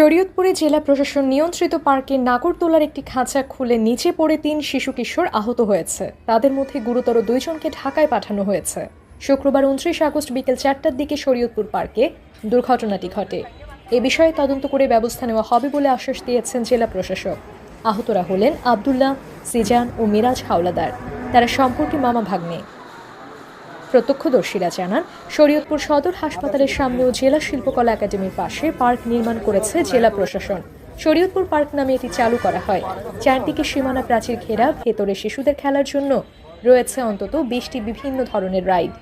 শরীয়তপুরে জেলা প্রশাসন নিয়ন্ত্রিত পার্কে নাগরদোলার একটি খাঁচা খুলে নিচে পড়ে তিন শিশু কিশোর আহত হয়েছে। তাদের মধ্যে গুরুতর দুইজনকে ঢাকায় পাঠানো হয়েছে। শুক্রবার উনত্রিশ আগস্ট বিকেল চারটার দিকে শরীয়তপুর পার্কে দুর্ঘটনাটি ঘটে। এ বিষয়ে তদন্ত করে ব্যবস্থা নেওয়া হবে বলে আশ্বাস দিয়েছেন জেলা প্রশাসক। আহতরা হলেন আবদুল্লাহ, সিজান ও মিরাজ হাওলাদার। তারা সম্পর্কে মামা ভাগ্নে। প্রত্যক্ষদর্শীরা জানান, শরীয়তপুর সদর হাসপাতালের সামনে ও জেলা শিল্পকলা একাডেমির পাশে পার্ক নির্মাণ করেছে জেলা প্রশাসন। শরীয়তপুর পার্ক নামে এটি চালু করা হয়। চারদিকে সীমানা প্রাচীর ঘেরা, ভেতরে শিশুদের খেলার জন্য রয়েছে অন্তত বিশটি বিভিন্ন ধরনের রাইড।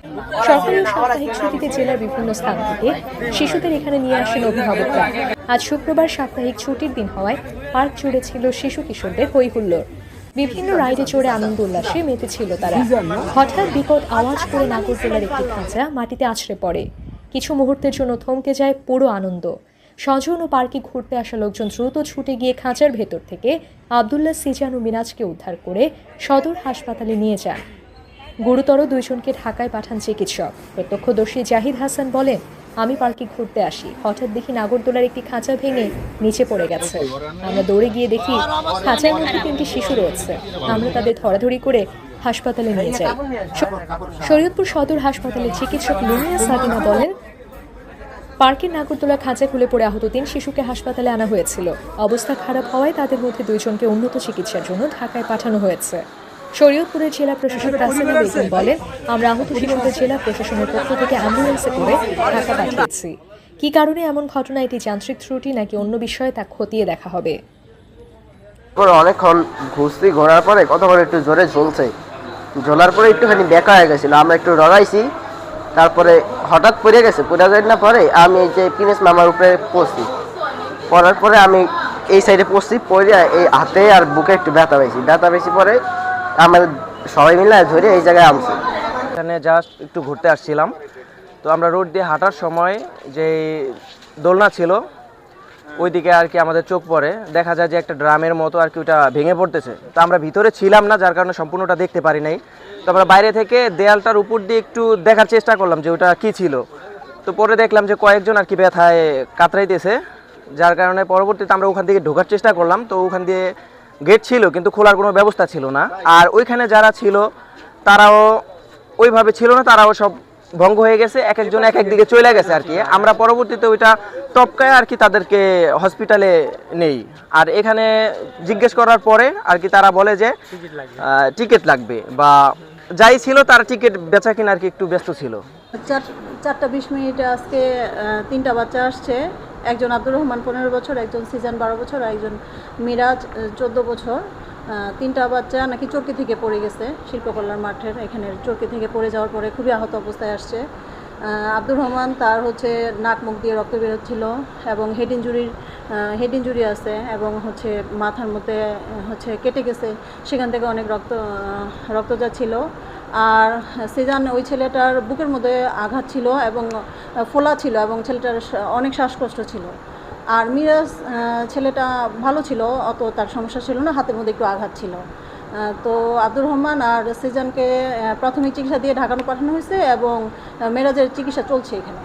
সরকারি সাপ্তাহিক ছুটিতে জেলার বিভিন্ন স্থান থেকে শিশুদের এখানে নিয়ে আসেন অভিভাবকরা। আজ শুক্রবার সাপ্তাহিক ছুটির দিন হওয়ায় পার্ক জুড়ে ছিল শিশু কিশোরদের হৈহুল্লোড়। বিভিন্ন রাইডে চড়ে আনন্দ উল্লাসে মেতেছিল তারা। হঠাৎ বিকট আওয়াজ করে নাগরদোলার একটি খাঁচা মাটিতে আছড়ে পড়ে। কিছু মুহূর্তের জন্য থমকে যায় পুরো আনন্দ। স্বজন ও পার্কে ঘুরতে আসা লোকজন দ্রুত ছুটে গিয়ে খাঁচার ভেতর থেকে আবদুল্লাহ সিজান ও মিরাজকে উদ্ধার করে সদর হাসপাতালে নিয়ে যান। গুরুতর দুইজনকে ঢাকায় পাঠান চিকিৎসক। প্রত্যক্ষদর্শী জাহিদ হাসান বলেন আমি পার্কে ঘুরতে আসি। হঠাৎ দেখি নাগরদোলার একটি খাঁচা ভেঙে নিচে পড়ে গেছে। আমরা দৌড়ে গিয়ে দেখি খাঁচার মধ্যে তিনটি শিশু রয়েছে। আমরা তাদের ধরাধরি করে হাসপাতালে নিয়ে যাই। শরীয়তপুর সদর হাসপাতালে চিকিৎসক লুমিয়া সাবিনা বলেন, পার্কের নাগরদোলা খাঁচা খুলে পড়ে আহত তিন শিশুকে হাসপাতালে আনা হয়েছিল। অবস্থা খারাপ হওয়ায় তাদের মধ্যে দুইজনকে উন্নত চিকিৎসার জন্য ঢাকায় পাঠানো হয়েছে। শরীয়তপুরের জেলা প্রশাসক রাসেল বেগম বলেন আমরা আহত শিশুদের জেলা প্রশাসনের পক্ষ থেকে অ্যাম্বুলেন্সে করে ঢাকা পাঠিয়েছি। কী কারণে এমন ঘটনা? এটি যান্ত্রিক ত্রুটি নাকি অন্য বিষয়ে তা খতিয়ে দেখা হবে? পরে অনেকক্ষণ ঘুরছি ঘোরার পরে কতক্ষণ একটু জোরে ঝুলছে। ঝোলার পরে একটুখানি বেকা হয়ে গেছিল আমরা একটু রগাইছি তারপরে হঠাৎ পড়ে গেছে পড়ে যায় না পরে আমি এই যে পিনেস মামার উপরে পড়ছি। পড়ার পরে আমি এই সাইডে পড়ছি পড়ে এই হাতে আর বুকে একটু ব্যথা পেয়েছি ব্যথা পেয়েছি পরে আমাদের সবাই মিলে ধরে এই জায়গায় আমছি। এখানে জাস্ট একটু ঘুরতে আসছিলাম। তো আমরা রোড দিয়ে হাঁটার সময় যে দোলনা ছিল, ওইদিকে আর কি আমাদের চোখ পড়ে। দেখা যায় যে একটা ড্রামের মতো আর কি ওটা ভেঙে পড়তেছে। তো আমরা ভিতরে ছিলাম না, যার কারণে সম্পূর্ণটা দেখতে পারি নাই। তো আমরা বাইরে থেকে দেয়ালটার উপর দিয়ে একটু দেখার চেষ্টা করলাম যে ওটা কি ছিল। তো পরে দেখলাম যে কয়েকজন আর কি ব্যথায় কাতরাইতেছে। যার কারণে পরবর্তীতে আমরা ওখান থেকে ঢোকার চেষ্টা করলাম। তো ওখান দিয়ে গেট ছিল কিন্তু খোলার কোনো ব্যবস্থা ছিল না। আর ওইখানে যারা ছিল তারাও ওইভাবে ছিল না তারাও সব ভঙ্গ হয়ে গেছে এক একজন এক এক দিকে চলে গেছে আর কি। আমরা পরবর্তীতে ওইটা টপকায় আর কি তাদেরকে হসপিটালে নেই। আর এখানে জিজ্ঞেস করার পরে আর কি তারা বলে যে টিকিট লাগবে। বা যাই ছিল তার টিকিট বেচা কিনা আর কি একটু ব্যস্ত ছিল। চার চারটা বিশ মিনিটে আজকে তিনটা বাচ্চা আসছে। একজন আব্দুর রহমান পনেরো বছর, একজন সিজান বারো বছর, আর একজন মিরাজ চোদ্দ বছর। তিনটা বাচ্চা নাকি চরকি থেকে পড়ে গেছে, শিল্পকলার মাঠের এখানে চরকি থেকে পড়ে যাওয়ার পরে খুবই আহত অবস্থায় আসছে। আব্দুর রহমান তার হচ্ছে নাক মুখ দিয়ে রক্ত বেরোচ্ছিল এবং হেড ইঞ্জুরির হেড ইঞ্জুরি আছে এবং হচ্ছে মাথার মধ্যে, হচ্ছে কেটে গেছে। সেখান থেকে অনেক রক্ত রক্ত যাচ্ছিল আর সেজান ওই ছেলেটার বুকের মধ্যে আঘাত ছিল এবং ফোলা ছিল এবং ছেলেটার অনেক শ্বাসকষ্ট ছিল। আর মিরাজ ছেলেটা ভালো ছিল, অত তার সমস্যা ছিল না, হাতের মধ্যে একটু আঘাত ছিল। তো আব্দুর রহমান আর সেজানকে প্রাথমিক চিকিৎসা দিয়ে ঢাকানো পাঠানো হয়েছে এবং মেরাজের চিকিৎসা চলছে এখানে।